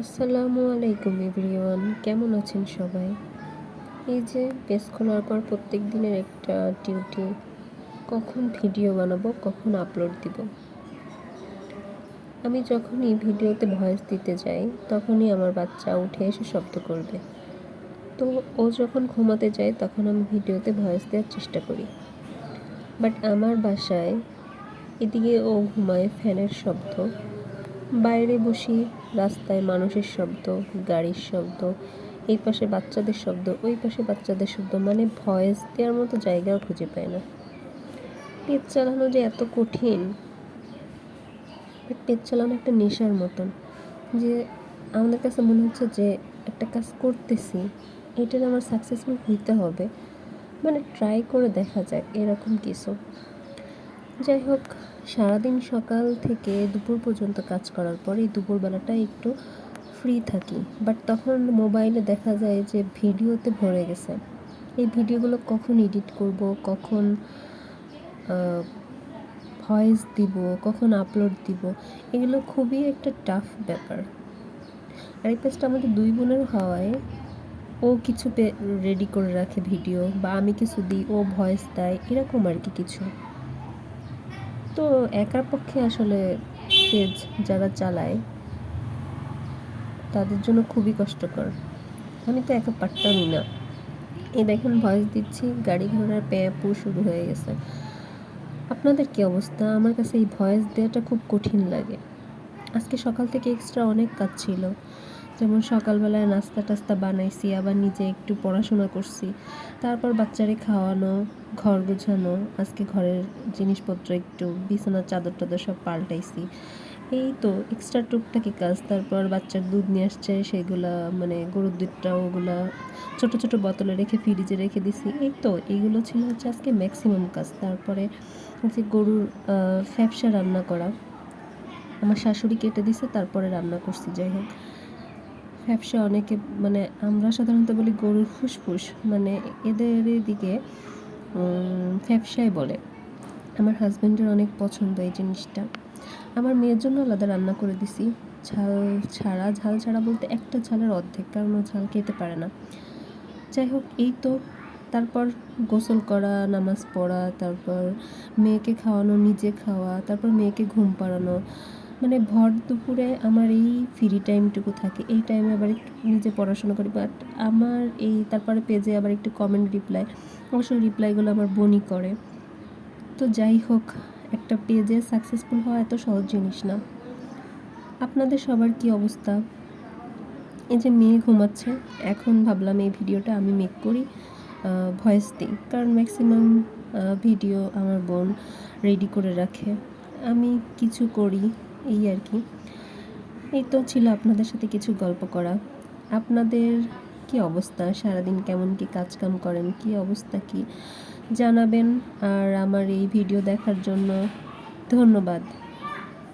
আসসালামু আলাইকুম এভরিওয়ান, কেমন আছেন সবাই? এই যে, পেজ খোলার পর প্রত্যেক দিনের একটা ডিউটি কখন ভিডিও বানাবো, কখন আপলোড দিব? আমি যখনই ভিডিওতে ভয়েস দিতে যাই, তখনই আমার বাচ্চা উঠে এসে শব্দ করবে। তো ও যখন ঘুমাতে যায়, তখন আমি ভিডিওতে ভয়েস দেওয়ার চেষ্টা করি। বাট আমার বাসায় এদিকে ও ঘুমায় ফ্যানের শব্দ। বাইরে বসি রাস্তায় মানুষের শব্দ, গাড়ির শব্দ, এই পাশে বাচ্চাদের শব্দ, ওই পাশে বাচ্চাদের শব্দ মানে ভয়েস দেওয়ার মতো জায়গাও খুঁজে পায় না। পেট চালানো যে এত কঠিন পেট চালানো একটা নেশার মতন, যে আমাদের কাছে মনে হচ্ছে যে একটা কাজ করতেছি, এটার আমার সাকসেসফুল হইতে হবে মানে ট্রাই করে দেখা যায় এরকম কিছু। যাই হোক, সারাদিন সকাল থেকে দুপুর পর্যন্ত কাজ করার পর এই দুপুরবেলাটা একটু ফ্রি থাকি। বাট তখন মোবাইলে দেখা যায় যে ভিডিওতে ভরে গেছে। এই ভিডিওগুলো কখন এডিট করব, কখন ভয়েস দিব, কখন আপলোড দিব, এগুলো খুবই একটা টাফ ব্যাপার। আর এই পেজটা আমাদের দুই বোনের হওয়ায় ও কিছু রেডি করে রাখে ভিডিও বা আমি কিছু দিই, ও ভয়েস দেয়, এরকম আর কি কিছু। তো একার পক্ষে আসলে পেজ যারা চালায়, তাদের জন্য খুবই কষ্টকর। আমি তো একা পারতামই না। এই দেখেন ভয়েস দিচ্ছি, গাড়ি ঘোড়ার প্যাপু শুরু হয়ে গেছে। আপনাদের কি অবস্থা? আমার কাছে এই ভয়েস দেওয়াটা খুব কঠিন লাগে। আজকে সকাল থেকে এক্সট্রা অনেক কাজ ছিল। যেমন সকালবেলায় নাস্তা টাস্তা বানাইছি, আবার নিজে একটু পড়াশোনা করছি। তারপর বাচ্চারে খাওয়ানো, ঘর গোছানো, আজকে ঘরের জিনিসপত্র একটু বিছানার চাদর টাদর সব পাল্টাইছি। এই তো এক্সট্রা টুকটাকি কাজ। তারপর বাচ্চার দুধ নিয়ে আসছে, সেগুলা মানে গরুর দুধটা ওগুলা ছোট ছোট বোতলে রেখে ফ্রিজে রেখে দিছি। এই তো এইগুলো ছিল হচ্ছে আজকে ম্যাক্সিমাম কাজ। তারপরে যে গরুর ফ্যাপসা রান্না করা। আমার শাশুড়ি কেটে দিছে, তারপরে রান্না করছি, যাই হোক। ফ্যাপসা অনেকে মানে আমরা সাধারণত বলি গরুর ফুসফুস মানে এদের দিকে ফ্যাপসাই বলে। আমার হাজব্যান্ডের অনেক পছন্দ এই জিনিসটা। আমার মেয়ের জন্য আলাদা রান্না করে দিছি। ঝাল ছাড়া ঝাল ছাড়া বলতে একটা ঝালের অর্ধেক, কারণ ও ঝাল খেতে পারে না। যাই হোক, এই তো। তারপর গোসল করা, নামাজ পড়া, তারপর মেয়েকে খাওয়ানো, নিজে খাওয়া, তারপর মেয়েকে ঘুম পাড়ানো। মানে ভর দুপুরে আমার এই ফ্রি টাইমটুকু থাকে। এই টাইমে আবার একটু নিজে পড়াশোনা করি বাট আমার এই তারপরে পেজে আবার একটু কমেন্ট রিপ্লাই অবশ্যই রিপ্লাইগুলো আমার বনি করে। তো যাই হোক, একটা পেজে সাকসেসফুল হওয়া এত সহজ জিনিস না। আপনাদের সবার কি অবস্থা? এই যে মেয়ে ঘুমাচ্ছে, এখন ভাবলাম এই ভিডিওটা আমি মেক করি ভয়েস দিই। কারণ ম্যাক্সিমাম ভিডিও আমার বোন রেডি করে রাখে। আমি কিছু করি এই আর কি। এই তো ছিল আপনাদের সাথে কিছু গল্প করা। আপনাদের কি অবস্থা? সারাদিন কেমন কি কাজকাম করেন? কি অবস্থা কি? জানাবেন। আর আমার এই ভিডিও দেখার জন্য ধন্যবাদ।